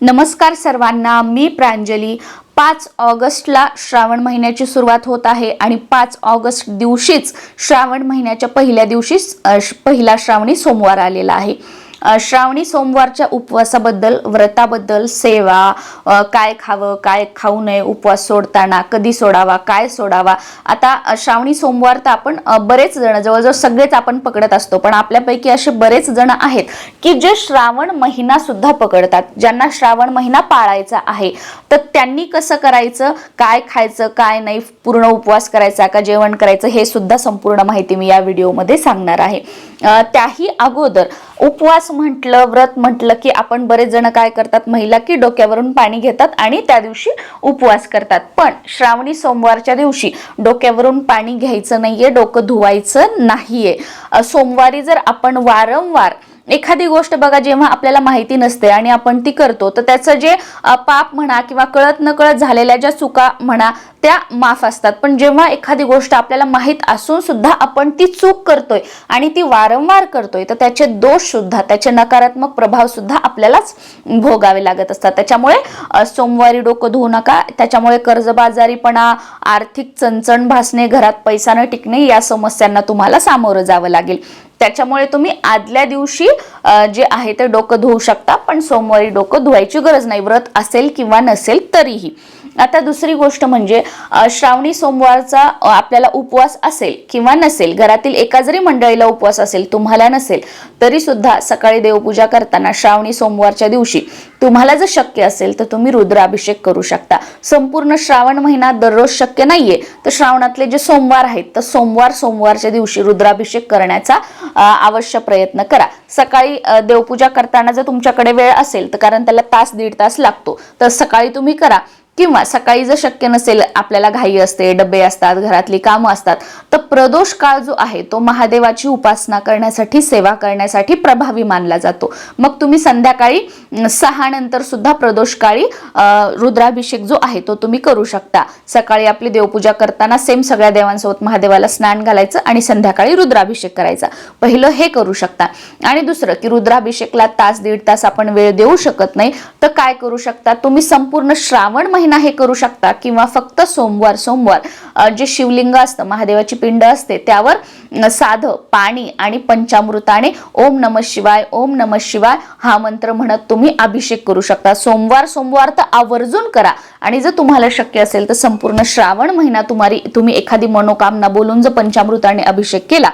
नमस्कार सर्वांना मी प्रांजली. पाच ऑगस्टला श्रावण महिन्याची सुरुवात होत आहे आणि पाच ऑगस्ट दिवशीच श्रावण महिन्याच्या पहिल्या दिवशीच पहिला श्रावणी सोमवार आलेला आहे. श्रावणी सोमवारच्या उपवासाबद्दल व्रताबद्दल सेवा काय खावं काय खाऊ नये उपवास सोडताना कधी सोडावा काय सोडावा आता श्रावणी सोमवार तर आपण बरेच जण जवळजवळ सगळेच आपण पकडत असतो पण आपल्यापैकी असे बरेच जण आहेत की जे श्रावण महिना सुद्धा पकडतात ज्यांना श्रावण महिना पाळायचा आहे. तर त्यांनी कसं करायचं काय खायचं काय नाही पूर्ण उपवास करायचा का जेवण करायचं हे सुद्धा संपूर्ण माहिती मी या व्हिडिओमध्ये सांगणार आहे. त्याही अगोदर उपवास म्हटलं व्रत म्हटलं की आपण बरेच जण काय करतात? महिला की डोक्यावरून पाणी घेतात आणि त्या दिवशी उपवास करतात. पण श्रावणी सोमवारच्या दिवशी डोक्यावरून पाणी घ्यायचं नाहीये डोकं धुवायचं नाहीये. सोमवारी जर आपण वारंवार एखादी गोष्ट बघा जेव्हा आपल्याला माहिती नसते आणि आपण ती करतो तर त्याचं जे पाप म्हणा किंवा कळत न कळत झालेल्या ज्या चुका म्हणा त्या माफ असतात. पण जेव्हा एखादी गोष्ट आपल्याला माहीत असून सुद्धा आपण ती चूक करतोय आणि ती वारंवार करतोय तर त्याचे दोष सुद्धा त्याचे नकारात्मक प्रभाव सुद्धा आपल्यालाच भोगावे लागत असतात. त्याच्यामुळे सोमवारी डोकं धुवू नका. त्याच्यामुळे कर्जबाजारीपणा आर्थिक चणचण भासणे घरात पैसा न टिकणे या समस्यांना तुम्हाला सामोरं जावं लागेल. त्याच्यामुळे तुम्ही आदल्या दिवशी जे आहे ते डोकं धुवू शकता पण सोमवारी डोकं धुवायची गरज नाही. व्रत असेल किंवा नसेल तरीही. आता दुसरी गोष्ट म्हणजे श्रावणी सोमवारचा आपल्याला उपवास असेल किंवा नसेल घरातील एका जरी मंडळीला उपवास असेल तुम्हाला नसेल तरी सुद्धा सकाळी देवपूजा करताना श्रावणी सोमवारच्या दिवशी तुम्हाला जर शक्य असेल तर तुम्ही रुद्राभिषेक करू शकता. संपूर्ण श्रावण महिना दररोज शक्य नाहीये. तर श्रावणातले जे सोमवार आहेत तर सोमवार सोमवारच्या दिवशी रुद्राभिषेक करण्याचा आवश्यक अवश्य प्रयत्न करा. सकाळी देवपूजा करताना जर तुमच्याकडे वेळ असेल तर कारण त्याला तास दीड तास लागतो. तर सकाळी तुम्ही करा. किंवा सकाळी जर शक्य नसेल आपल्याला घाई असते डबे असतात घरातली कामं असतात तर प्रदोष काळ जो आहे तो महादेवाची उपासना करण्यासाठी सेवा करण्यासाठी प्रभावी मानला जातो. मग तुम्ही संध्याकाळी सहानंतर सहा नंतर सुद्धा प्रदोष काळी रुद्राभिषेक जो आहे तो तुम्ही करू शकता. सकाळी आपली देवपूजा करताना सेम सगळ्या देवांसोबत महादेवाला स्नान घालायचं आणि संध्याकाळी रुद्राभिषेक करायचा. पहिलं हे करू शकता. आणि दुसरं की रुद्राभिषेकला तास दीड तास आपण वेळ देऊ शकत नाही तर काय करू शकता? तुम्ही संपूर्ण श्रावण महिना हे करू शकता किंवा फक्त सोमवार सोमवार जे शिवलिंग असतं महादेवाची पिंड असते त्यावर साध साधं पाणी आणि पंचामृताने ओम नम शिवाय ओम नम शिवाय हा मंत्र म्हणत तुम्ही अभिषेक करू शकता. सोमवार सोमवार तर आवर्जून करा. आणि जर तुम्हाला शक्य असेल तर संपूर्ण श्रावण महिना तुम्हाला तुम्ही एखादी मनोकामना बोलून जर पंचामृताने अभिषेक केला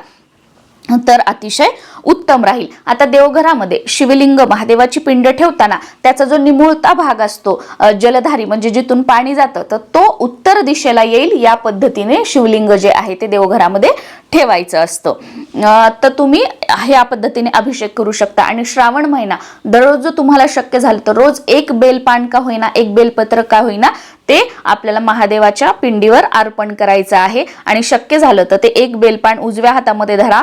तर अतिशय उत्तम राहील. आता देवघरामध्ये शिवलिंग महादेवाची पिंड ठेवताना त्याचा जो निमुळता भाग असतो जलधारी म्हणजे जिथून पाणी जातं तर तो उत्तर दिशेला येईल या पद्धतीने शिवलिंग जे आहे ते देवघरामध्ये ठेवायचं असतं. तर तुम्ही ह्या पद्धतीने अभिषेक करू शकता. आणि श्रावण महिना दररोज जो तुम्हाला शक्य झालं तर रोज एक बेलपान का होईना एक बेलपत्र का होईना ते आपल्याला महादेवाच्या पिंडीवर अर्पण करायचं आहे. आणि शक्य झालं तर ते एक बेलपान उजव्या हातामध्ये धरा.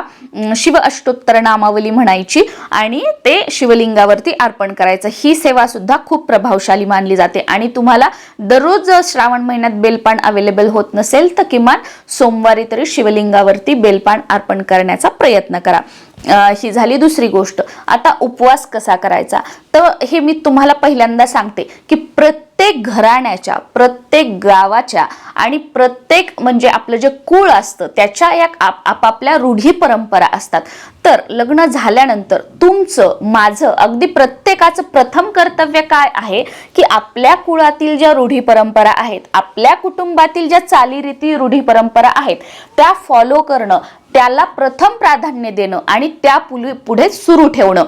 शिव अष्टोत्तर नामावली म्हणायची आणि ते शिवलिंगावरती अर्पण करायचं. ही सेवा सुद्धा खूप प्रभावशाली मानली जाते. आणि तुम्हाला दररोज श्रावण महिन्यात बेलपान अवेलेबल होत नसेल तर किमान सोमवारी तरी शिवलिंगावरती बेलपान अर्पण करण्याचा प्रयत्न करा. ही झाली दुसरी गोष्ट. आता उपवास कसा करायचा? तर हे मी तुम्हाला पहिल्यांदा सांगते की प्रत्येक प्रत्येक घराण्याच्या प्रत्येक गावाच्या आणि प्रत्येक म्हणजे आपलं जे कुळ असतं त्याच्या या आपापल्या रूढी परंपरा असतात. तर लग्न झाल्यानंतर तुमचं माझं अगदी प्रत्येकाचं प्रथम कर्तव्य काय आहे? की आपल्या कुळातील ज्या रूढी परंपरा आहेत आपल्या कुटुंबातील ज्या चालीरीती रूढी परंपरा आहेत त्या फॉलो करणं त्याला प्रथम प्राधान्य देणं आणि त्या पुढे पुढे सुरू ठेवणं.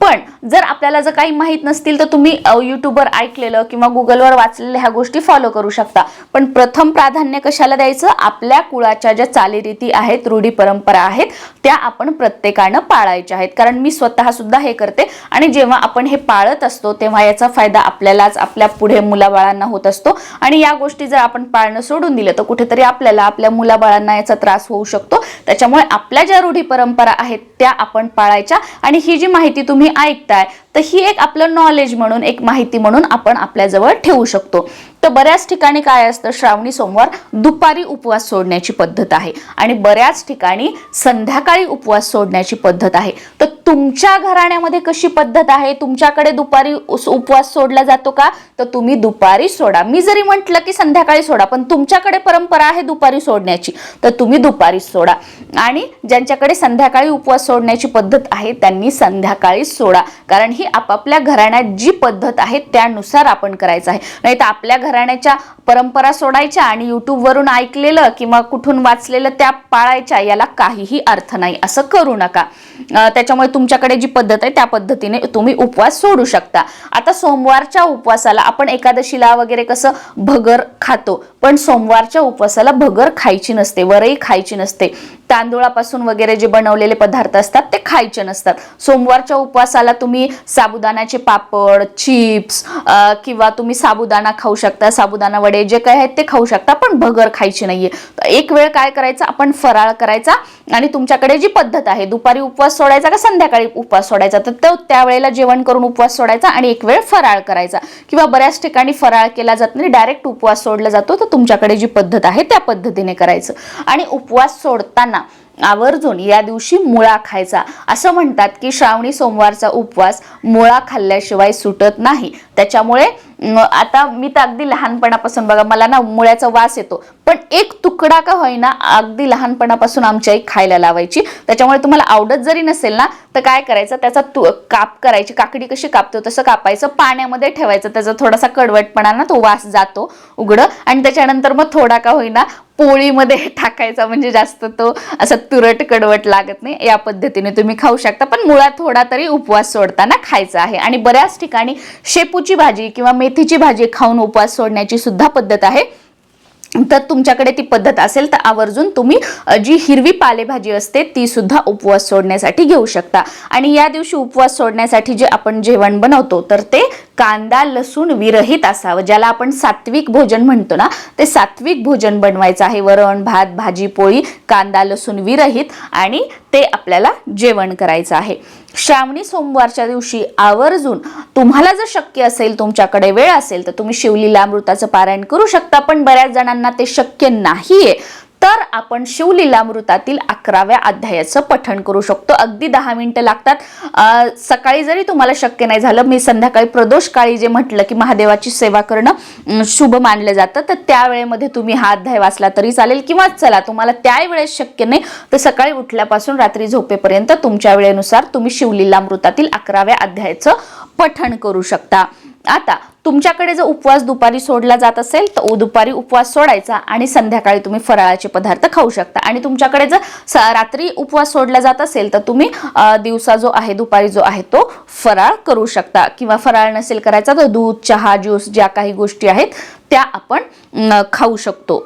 पण जर आपल्याला जर काही माहीत नसतील तर तुम्ही यूट्यूबवर युट्यूबवर ऐकलेलं किंवा गुगलवर वाचलेल्या ह्या गोष्टी फॉलो करू शकता. पण प्रथम प्राधान्य कशाला द्यायचं? आपल्या कुळाच्या ज्या चालीरीती आहेत रूढी परंपरा आहेत त्या आपण प्रत्येकानं पाळायच्या आहेत. कारण मी स्वतः सुद्धा हे करते आणि जेव्हा आपण हे पाळत असतो तेव्हा याचा फायदा आपल्यालाच आपल्या पुढे मुलाबाळांना होत असतो. आणि या गोष्टी जर आपण पाळणं सोडून दिलं तर कुठेतरी आपल्याला आपल्या मुलाबाळांना याचा त्रास होऊ शकतो. त्याच्या त्याच्यामुळे आपल्या ज्या रूढी परंपरा आहेत त्या आपण पाळायच्या. आणि ही जी माहिती तुम्ही ऐकताय तर ही एक आपलं नॉलेज म्हणून एक माहिती म्हणून आपण आपल्याजवळ ठेवू शकतो. तर बऱ्याच ठिकाणी काय असतं श्रावणी सोमवार दुपारी उपवास सोडण्याची पद्धत आहे. आणि बऱ्याच ठिकाणी संध्याकाळी उपवास सोडण्याची पद्धत आहे. तर तुमच्या घराण्यामध्ये कशी पद्धत आहे? तुमच्याकडे दुपारी उपवास सोडला जातो का? तर तुम्ही दुपारी सोडा. मी जरी म्हटलं की संध्याकाळी सोडा पण तुमच्याकडे परंपरा आहे दुपारी सोडण्याची. तर तुम्ही दुपारी सोडा. आणि ज्यांच्याकडे संध्याकाळी उपवास सोडण्याची पद्धत आहे त्यांनी संध्याकाळी सोडा. कारण ही आपापल्या घराण्यात जी पद्धत आहे त्यानुसार आपण करायचं आहे. नाही तर आपल्या घराण्याच्या परंपरा सोडायच्या आणि युट्यूबवरून ऐकलेलं किंवा कुठून वाचलेलं त्या पाळायच्या याला काहीही अर्थ नाही. असं करू नका. त्याच्यामुळे तुमच्याकडे जी पद्धत आहे त्या पद्धतीने तुम्ही उपवास सोडू शकता. आता सोमवारच्या उपवासाला आपण एकादशीला वगैरे कसं भगर खातो पण सोमवारच्या उपवासाला भगर खायची नसते वरई खायची नसते. तांदूळापासून वगैरे जे बनवलेले पदार्थ असतात ते खायचे नसतात. सोमवारच्या उपवासाला तुम्ही साबुदाण्याचे पापड चिप्स किंवा तुम्ही साबुदाणा खाऊ शकता साबुदाणा वडे जे काय आहेत ते खाऊ शकता पण भगर खायची नाहीये. तर एक वेळ काय करायचं? आपण फराळ करायचा आणि तुमच्याकडे जी पद्धत आहे दुपारी उपवास सोडायचा का संध्याकाळी उपवास सोडायचा? तर तो त्यावेळेला जेवण करून उपवास सोडायचा आणि एक वेळ फराळ करायचा. किंवा बऱ्याच ठिकाणी फराळ केला जात नाही डायरेक्ट उपवास सोडला जातो तर तुमच्याकडे जी पद्धत आहे त्या पद्धतीने करायचं. आणि उपवास सोडताना आवर्जून या दिवशी मुळा खायचा. असं म्हणतात की श्रावणी सोमवारचा उपवास मुळा खाल्ल्याशिवाय सुटत नाही. त्याच्यामुळे आता मी तर अगदी लहानपणापासून बघा मला ना मुळ्याचा वास येतो. पण एक तुकडा का होईना अगदी लहानपणापासून आमची आई खायला लावायची. त्याच्यामुळे तुम्हाला आवडत जरी नसेल ना तर काय करायचं? त्याचा तु काप करायची. काकडी कशी कापतो? तसं कापायचं. पाण्यामध्ये ठेवायचं. त्याचा थोडासा कडवटपणा ना तो वास जातो उघडं. आणि त्याच्यानंतर मग थोडा का होईना पोळीमध्ये टाकायचा म्हणजे जास्त तो असा तुरट कडवट लागत नाही. या पद्धतीने तुम्ही खाऊ शकता. पण मुळात थोडा तरी उपवास सोडताना खायचा आहे. आणि बऱ्याच ठिकाणी शेपूची भाजी किंवा मेथीची भाजी खाऊन उपवास सोडण्याची सुद्धा पद्धत आहे. तर तुमच्याकडे ती पद्धत असेल तर आवर्जून तुम्ही जी हिरवी पालेभाजी असते ती सुद्धा उपवास सोडण्यासाठी घेऊ शकता. आणि या दिवशी उपवास सोडण्यासाठी जे आपण जेवण बनवतो तर ते कांदा लसूण विरहित असावं ज्याला आपण सात्विक भोजन म्हणतो ना ते सात्विक भोजन बनवायचं आहे. वरण भात भाजी पोळी कांदा लसूण विरहित आणि ते आपल्याला जेवण करायचं आहे. श्रावणी सोमवारच्या दिवशी आवर्जून तुम्हाला जर शक्य असेल तुमच्याकडे वेळ असेल तर तुम्ही शिवलीला अमृताचं पारायण करू शकता पण बऱ्याच जणांना ते शक्य नाहीये. तर आपण शिवलीलामृतातील अकराव्या अध्यायाचं पठण करू शकतो. अगदी दहा मिनिटं लागतात. सकाळी जरी तुम्हाला शक्य नाही झालं मी संध्याकाळी प्रदोष काळी जे म्हटलं की महादेवाची सेवा करणं शुभ मानलं जातं तर त्या वेळेमध्ये तुम्ही हा अध्याय वाचला तरी चालेल. किंवा चला तुम्हाला त्या वेळेस शक्य नाही तर सकाळी उठल्यापासून रात्री झोपेपर्यंत तुमच्या वेळेनुसार तुम्ही शिवलीलामृतातील अकराव्या अध्यायाचं पठण करू शकता. आता तुमच्याकडे जर उपवास दुपारी सोडला जात असेल तर दुपारी उपवास सोडायचा आणि संध्याकाळी तुम्ही फराळाचे पदार्थ खाऊ शकता. आणि तुमच्याकडे जर रात्री उपवास सोडला जात असेल तर तुम्ही दिवसा जो आहे दुपारी जो आहे तो फराळ करू शकता. किंवा फराळ नसेल करायचा तर दूध चहा ज्यूस ज्या काही गोष्टी आहेत त्या आपण खाऊ शकतो.